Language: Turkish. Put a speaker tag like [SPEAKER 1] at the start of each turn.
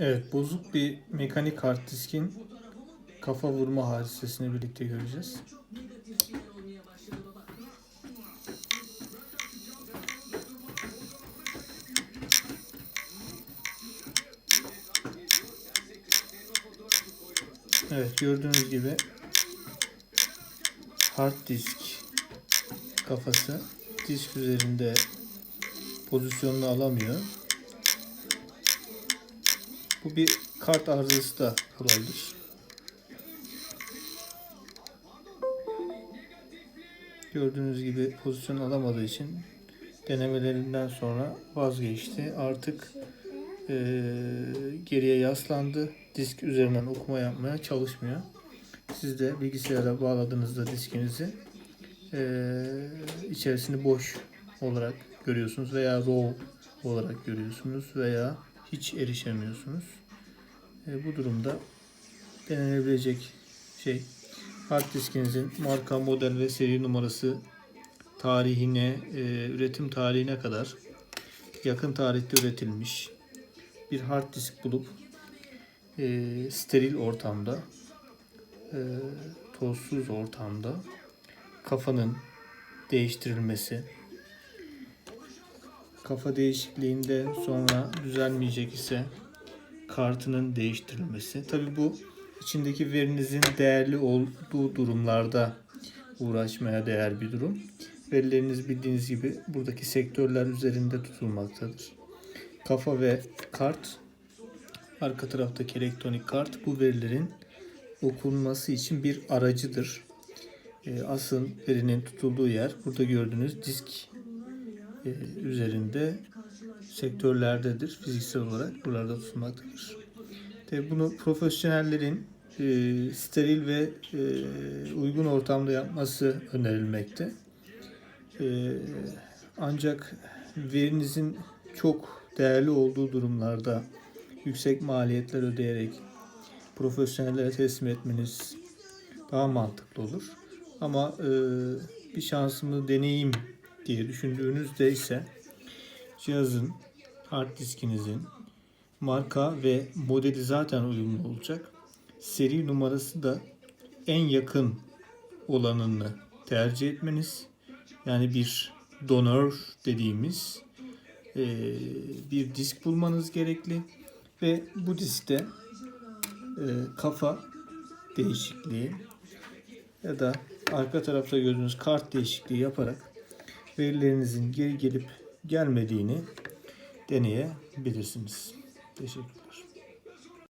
[SPEAKER 1] Evet, bozuk bir mekanik hard diskin kafa vurma hadisesini birlikte göreceğiz. Evet, gördüğünüz gibi hard disk kafası disk üzerinde pozisyonunu alamıyor. Bu bir kart arızası da olabilir. Gördüğünüz gibi pozisyon alamadığı için denemelerinden sonra vazgeçti. Artık eee, geriye yaslandı. Disk üzerinden okuma yapmaya çalışmıyor. Siz de bilgisayara bağladığınızda diskinizi eee içerisini boş olarak görüyorsunuz veya raw olarak görüyorsunuz veya hiç erişemiyorsunuz. E, bu durumda denenebilecek şey hard diskinizin marka, model ve seri numarası tarihine, e, üretim tarihine kadar yakın tarihte üretilmiş bir hard disk bulup e, steril ortamda, e, tozsuz ortamda kafanın değiştirilmesi, kafa değişikliğinde sonra düzelmeyecek ise kartının değiştirilmesi. Tabi bu içindeki verinizin değerli olduğu durumlarda uğraşmaya değer bir durum. Verileriniz bildiğiniz gibi buradaki sektörler üzerinde tutulmaktadır. Kafa ve kart arka taraftaki elektronik kart bu verilerin okunması için bir aracıdır. E, Asıl verinin tutulduğu yer burada gördüğünüz disk e, üzerinde sektörlerdedir. Fiziksel olarak buralarda tutulmaktadır. Tabi bunu profesyonellerin e, steril ve e, uygun ortamda yapması önerilmekte. E, ancak verinizin çok değerli olduğu durumlarda yüksek maliyetler ödeyerek profesyonellere teslim etmeniz daha mantıklı olur. Ama e, bir şansımı deneyeyim diye düşündüğünüzde ise cihazın hard diskinizin marka ve modeli zaten uyumlu olacak. Seri numarası da en yakın olanını tercih etmeniz. Yani bir donör dediğimiz e, bir disk bulmanız gerekli ve bu diskte e, kafa değişikliği ya da arka tarafta gördüğünüz kart değişikliği yaparak verilerinizin geri gelip gelmediğini deneyebilirsiniz. Teşekkürler.